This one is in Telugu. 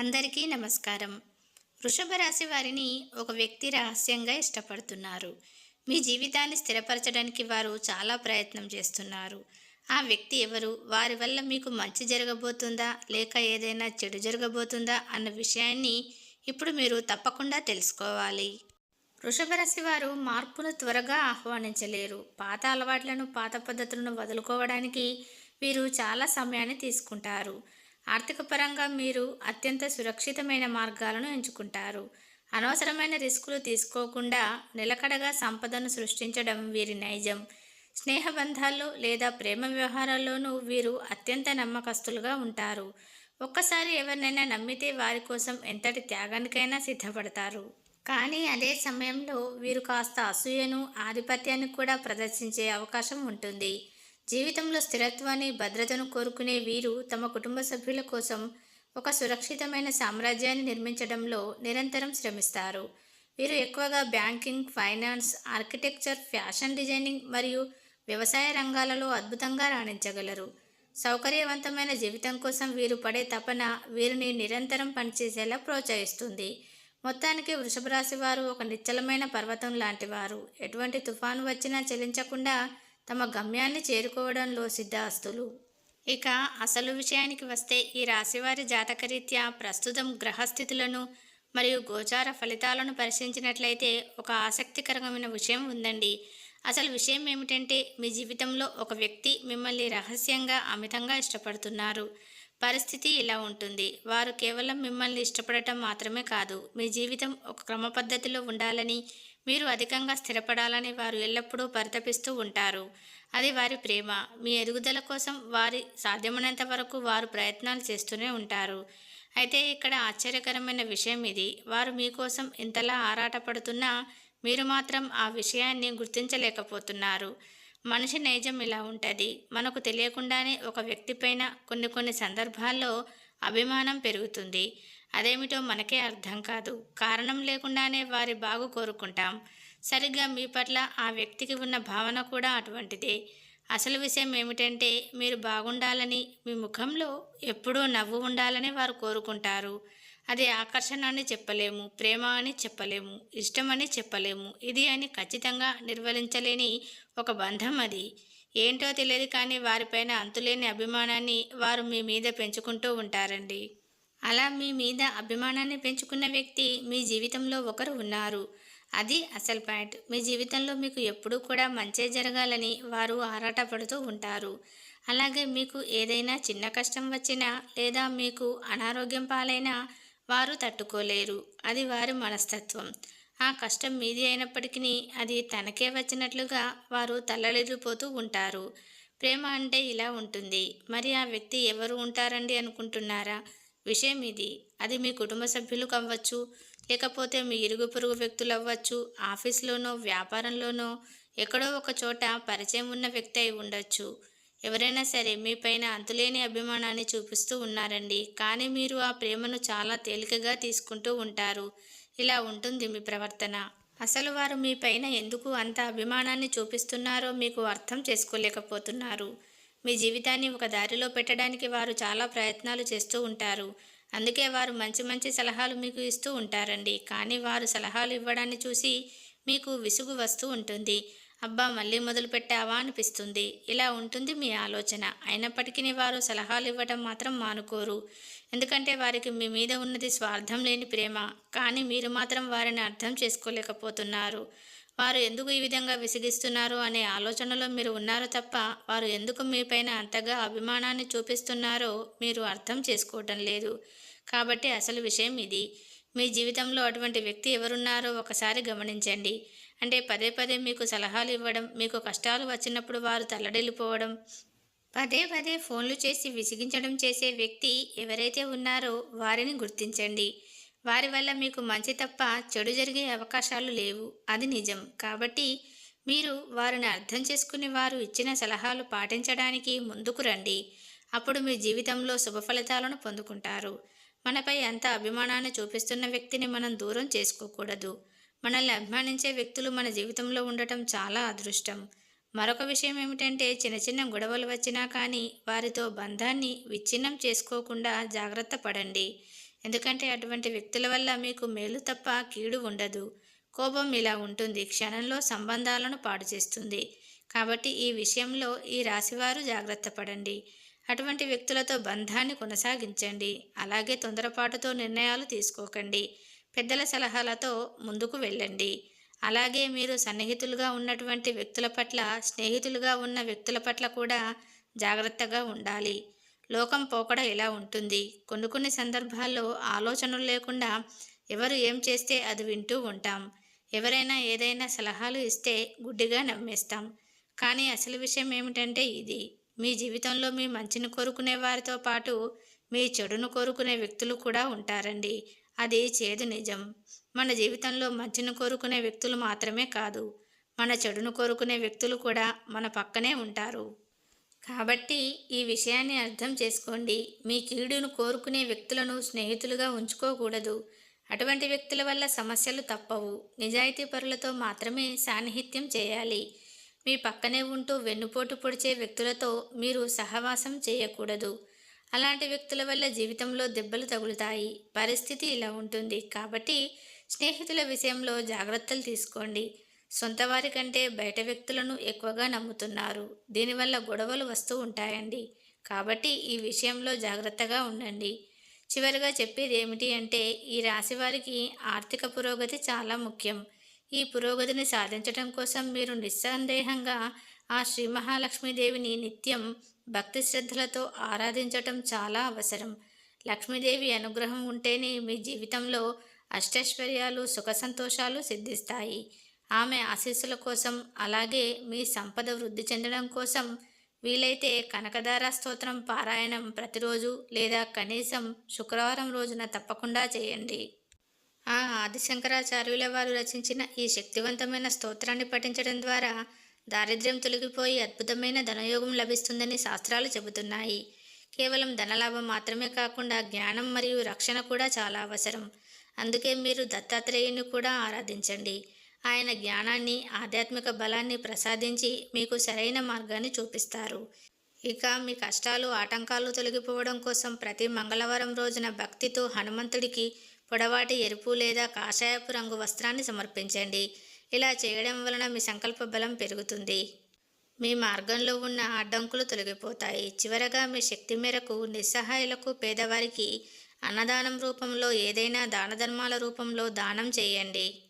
అందరికీ నమస్కారం. వృషభ రాశి వారిని ఒక వ్యక్తి రహస్యంగా ఇష్టపడుతున్నారు. మీ జీవితాన్ని స్థిరపరచడానికి వారు చాలా ప్రయత్నం చేస్తున్నారు. ఆ వ్యక్తి ఎవరు? వారి వల్ల మీకు మంచి జరగబోతుందా? లేక ఏదైనా చెడు జరగబోతుందా? అన్న విషయాన్ని ఇప్పుడు మీరు తప్పకుండా తెలుసుకోవాలి. వృషభ రాశి వారు మార్పును త్వరగా ఆహ్వానించలేరు. పాత అలవాట్లను పాత పద్ధతులను వదులుకోవడానికి వీరు చాలా సమయాన్ని తీసుకుంటారు. ఆర్థిక పరంగా మీరు అత్యంత సురక్షితమైన మార్గాలను ఎంచుకుంటారు. అనవసరమైన రిస్కులు తీసుకోకుండా నిలకడగా సంపదను సృష్టించడం వీరి నైజం. స్నేహబంధాల్లో లేదా ప్రేమ వ్యవహారాల్లోనూ వీరు అత్యంత నమ్మకస్తులుగా ఉంటారు. ఒక్కసారి ఎవరినైనా నమ్మితే వారి కోసం ఎంతటి త్యాగానికైనా సిద్ధపడతారు. కానీ అదే సమయంలో వీరు కాస్త అసూయను ఆధిపత్యాన్ని కూడా ప్రదర్శించే అవకాశం ఉంటుంది. జీవితంలో స్థిరత్వాన్ని భద్రతను కోరుకునే వీరు తమ కుటుంబ సభ్యుల కోసం ఒక సురక్షితమైన సామ్రాజ్యాన్ని నిర్మించడంలో నిరంతరం శ్రమిస్తారు. వీరు ఎక్కువగా banking finance architecture fashion designing మరియు వ్యవసాయ రంగాలలో అద్భుతంగా రాణించగలరు. సౌకర్యవంతమైన జీవితం కోసం వీరు పడే తపన వీరిని నిరంతరం పనిచేసేలా ప్రోత్సహిస్తుంది. మొత్తానికి వృషభ రాశి వారు ఒక నిశ్చలమైన పర్వతం లాంటివారు. ఎటువంటి తుఫాను వచ్చినా చెలించకుండా తమ గమ్యాన్ని చేరుకోవడంలో సిద్ధాస్తులు. ఇక అసలు విషయానికి వస్తే ఈ రాశివారి జాతకరీత్యా ప్రస్తుతం గ్రహస్థితులను మరియు గోచార ఫలితాలను పరిశీలించినట్లయితే ఒక ఆసక్తికరమైన విషయం ఉందండి. అసలు విషయం ఏమిటంటే మీ జీవితంలో ఒక వ్యక్తి మిమ్మల్ని రహస్యంగా అమితంగా ఇష్టపడుతున్నారు. పరిస్థితి ఇలా ఉంటుంది. వారు కేవలం మిమ్మల్ని ఇష్టపడటం మాత్రమే కాదు మీ జీవితం ఒక క్రమ పద్ధతిలో ఉండాలని మీరు అధికంగా స్థిరపడాలని వారు ఎల్లప్పుడూ పరితపిస్తూ ఉంటారు. అది వారి ప్రేమ. మీ ఎదుగుదల కోసం వారి సాధ్యమైనంత వరకు వారు ప్రయత్నాలు చేస్తూనే ఉంటారు. అయితే ఇక్కడ ఆశ్చర్యకరమైన విషయం ఇది. వారు మీకోసం ఇంతలా ఆరాటపడుతున్నా మీరు మాత్రం ఆ విషయాన్ని గుర్తించలేకపోతున్నారు. మనిషి నైజం ఇలా ఉంటుంది. మనకు తెలియకుండానే ఒక వ్యక్తిపైన కొన్ని కొన్ని సందర్భాల్లో అభిమానం పెరుగుతుంది. అదేమిటో మనకే అర్థం కాదు. కారణం లేకుండానే వారి బాగు కోరుకుంటాం. సరిగ్గా మీ పట్ల ఆ వ్యక్తికి ఉన్న భావన కూడా అటువంటిదే. అసలు విషయం ఏమిటంటే మీరు బాగుండాలని మీ ముఖంలో ఎప్పుడూ నవ్వు ఉండాలని వారు కోరుకుంటారు. అది ఆకర్షణ అని చెప్పలేము ప్రేమ అని చెప్పలేము ఇష్టమని చెప్పలేము ఇది అని ఖచ్చితంగా నిర్వహించలేని ఒక బంధం అది. ఏంటో తెలియదు కానీ వారిపైన అంతులేని అభిమానాన్ని వారు మీ మీద పెంచుకుంటూ ఉంటారండి. అలా మీ మీద అభిమానాన్ని పెంచుకున్న వ్యక్తి మీ జీవితంలో ఒకరు ఉన్నారు. అది అసలు పాయింట్. మీ జీవితంలో మీకు ఎప్పుడూ కూడా మంచే జరగాలని వారు ఆరాటపడుతూ ఉంటారు. అలాగే మీకు ఏదైనా చిన్న కష్టం వచ్చినా లేదా మీకు అనారోగ్యం పాలైనా వారు తట్టుకోలేరు. అది వారి మనస్తత్వం. ఆ కష్టం మీది అయినప్పటికీ అది తనకే వచ్చినట్లుగా వారు తల్లడిల్లిపోతూ ఉంటారు. ప్రేమ అంటే ఇలా ఉంటుంది. మరి ఆ వ్యక్తి ఎవరు ఉంటారండి అనుకుంటున్నారా? విషయం ఇది. అది మీ కుటుంబ సభ్యులు కావచ్చు లేకపోతే మీ ఇరుగు పొరుగు వ్యక్తులు అవ్వచ్చు ఆఫీస్లోనో వ్యాపారంలోనో ఎక్కడో ఒక చోట పరిచయం ఉన్న వ్యక్తి అయి ఉండొచ్చు. ఎవరైనా సరే మీపైన అంతులేని అభిమానాన్ని చూపిస్తూ ఉన్నారండి. కానీ మీరు ఆ ప్రేమను చాలా తేలికగా తీసుకుంటూ ఉంటారు. ఇలా ఉంటుంది మీ ప్రవర్తన. అసలు వారు మీపైన ఎందుకు అంత అభిమానాన్ని చూపిస్తున్నారో మీకు అర్థం చేసుకోలేకపోతున్నారు. మీ జీవితాన్ని ఒక దారిలో పెట్టడానికి వారు చాలా ప్రయత్నాలు చేస్తూ ఉంటారు. అందుకే వారు మంచి మంచి సలహాలు మీకు ఇస్తూ ఉంటారండి. కానీ వారు సలహాలు ఇవ్వడాన్ని చూసి మీకు విసుగు వస్తూ ఉంటుంది. అబ్బా మళ్ళీ మొదలు పెట్టావా అనిపిస్తుంది. ఇలా ఉంటుంది మీ ఆలోచన. అయినప్పటికీ వారు సలహాలు ఇవ్వడం మాత్రం మానుకోరు. ఎందుకంటే వారికి మీ మీద ఉన్నది స్వార్థం లేని ప్రేమ. కానీ మీరు మాత్రం వారిని అర్థం చేసుకోలేకపోతున్నారు. వారు ఎందుకు ఈ విధంగా విసిగిస్తున్నారు అనే ఆలోచనలో మీరు ఉన్నారు తప్ప వారు ఎందుకు మీపైన అంతగా అభిమానాన్ని చూపిస్తున్నారో మీరు అర్థం చేసుకోవటం లేదు. కాబట్టి అసలు విషయం ఇది. మీ జీవితంలో అటువంటి వ్యక్తి ఎవరున్నారో ఒకసారి గమనించండి. అంటే పదే పదే మీకు సలహాలు ఇవ్వడం మీకు కష్టాలు వచ్చినప్పుడు వారు తల్లడిల్లిపోవడం పదే పదే ఫోన్లు చేసి విసిగించడం చేసే వ్యక్తి ఎవరైతే ఉన్నారో వారిని గుర్తించండి. వారి వల్ల మీకు మంచి తప్ప చెడు జరిగే అవకాశాలు లేవు. అది నిజం. కాబట్టి మీరు వారిని అర్థం చేసుకుని వారు ఇచ్చిన సలహాలు పాటించడానికి ముందుకు రండి. అప్పుడు మీ జీవితంలో శుభ ఫలితాలను పొందుకుంటారు. మనపై అంత అభిమానాన్ని చూపిస్తున్న వ్యక్తిని మనం దూరం చేసుకోకూడదు. మనల్ని అభిమానించే వ్యక్తులు మన జీవితంలో ఉండటం చాలా అదృష్టం. మరొక విషయం ఏమిటంటే చిన్న చిన్న గొడవలు వచ్చినా కానీ వారితో బంధాన్ని విచ్ఛిన్నం చేసుకోకుండా జాగ్రత్త పడండి. ఎందుకంటే అటువంటి వ్యక్తుల వల్ల మీకు మేలు తప్ప కీడు ఉండదు. కోపం ఇలా ఉంటుంది. క్షణంలో సంబంధాలను పాడు చేస్తుంది. కాబట్టి ఈ విషయంలో ఈ రాశివారు జాగ్రత్త పడండి. అటువంటి వ్యక్తులతో బంధాన్ని కొనసాగించండి. అలాగే తొందరపాటుతో నిర్ణయాలు తీసుకోకండి. పెద్దల సలహాలతో ముందుకు వెళ్ళండి. అలాగే మీరు సన్నిహితులుగా ఉన్నటువంటి వ్యక్తుల పట్ల స్నేహితులుగా ఉన్న వ్యక్తుల పట్ల కూడా జాగ్రత్తగా ఉండాలి. లోకం పోకడ ఇలా ఉంటుంది. కొన్ని కొన్ని సందర్భాల్లో ఆలోచనలు లేకుండా ఎవరు ఏం చేస్తే అది వింటూ ఉంటాం. ఎవరైనా ఏదైనా సలహాలు ఇస్తే గుడ్డిగా నమ్మేస్తాం. కానీ అసలు విషయం ఏమిటంటే ఇది. మీ జీవితంలో మీ మంచిని కోరుకునే వారితో పాటు మీ చెడును కోరుకునే వ్యక్తులు కూడా ఉంటారండి. అది చేదు నిజం. మన జీవితంలో మంచిని కోరుకునే వ్యక్తులు మాత్రమే కాదు. మన చెడును కోరుకునే వ్యక్తులు కూడా మన పక్కనే ఉంటారు. కాబట్టి ఈ విషయాన్ని అర్థం చేసుకోండి. మీ కీడును కోరుకునే వ్యక్తులను స్నేహితులుగా ఉంచుకోకూడదు. అటువంటి వ్యక్తుల వల్ల సమస్యలు తప్పవు. నిజాయితీ పరులతో మాత్రమే సాన్నిహిత్యం చేయాలి. మీ పక్కనే ఉంటూ వెన్నుపోటు పొడిచే వ్యక్తులతో మీరు సహవాసం చేయకూడదు. అలాంటి వ్యక్తుల వల్ల జీవితంలో దెబ్బలు తగులుతాయి. పరిస్థితి ఇలా ఉంటుంది. కాబట్టి స్నేహితుల విషయంలో జాగ్రత్తలు తీసుకోండి. సొంత వారి కంటే బయట వ్యక్తులను ఎక్కువగా నమ్ముతున్నారు. దీనివల్ల గొడవలు వస్తూ ఉంటాయండి. కాబట్టి ఈ విషయంలో జాగ్రత్తగా ఉండండి. చివరిగా చెప్పేది ఏమిటి అంటే ఈ రాశి వారికి ఆర్థిక పురోగతి చాలా ముఖ్యం. ఈ పురోగతిని సాధించడం కోసం మీరు నిస్సందేహంగా ఆ శ్రీ మహాలక్ష్మీదేవిని నిత్యం భక్తి శ్రద్ధలతో ఆరాధించటం చాలా అవసరం. లక్ష్మీదేవి అనుగ్రహం ఉంటేనే మీ జీవితంలో అష్టైశ్వర్యాలు సుఖ సంతోషాలు సిద్ధిస్తాయి. ఆమె ఆశీస్సుల కోసం అలాగే మీ సంపద వృద్ధి చెందడం కోసం వీలైతే కనకదార స్తోత్రం పారాయణం ప్రతిరోజు లేదా కనీసం శుక్రవారం రోజున తప్పకుండా చేయండి. ఆ ఆదిశంకరాచార్యుల వారు రచించిన ఈ శక్తివంతమైన స్తోత్రాన్ని పఠించడం ద్వారా దారిద్ర్యం తొలగిపోయి అద్భుతమైన ధనయోగం లభిస్తుందని శాస్త్రాలు చెబుతున్నాయి. కేవలం ధనలాభం మాత్రమే కాకుండా జ్ఞానం మరియు రక్షణ కూడా చాలా అవసరం. అందుకే మీరు దత్తాత్రేయుని కూడా ఆరాధించండి. ఆయన జ్ఞానాన్ని ఆధ్యాత్మిక బలాన్ని ప్రసాదించి మీకు సరైన మార్గాన్ని చూపిస్తారు. ఇక మీ కష్టాలు ఆటంకాలు తొలగిపోవడం కోసం ప్రతి మంగళవారం రోజున భక్తితో హనుమంతుడికి పొడవాటి ఎరుపు లేదా కాషాయపు రంగు వస్త్రాన్ని సమర్పించండి. ఇలా చేయడం వలన మీ సంకల్ప బలం పెరుగుతుంది. మీ మార్గంలో ఉన్న అడ్డంకులు తొలగిపోతాయి. చివరగా మీ శక్తి మేరకు నిస్సహాయులకు పేదవారికి అన్నదానం రూపంలో ఏదైనా దాన ధర్మాల రూపంలో దానం చేయండి.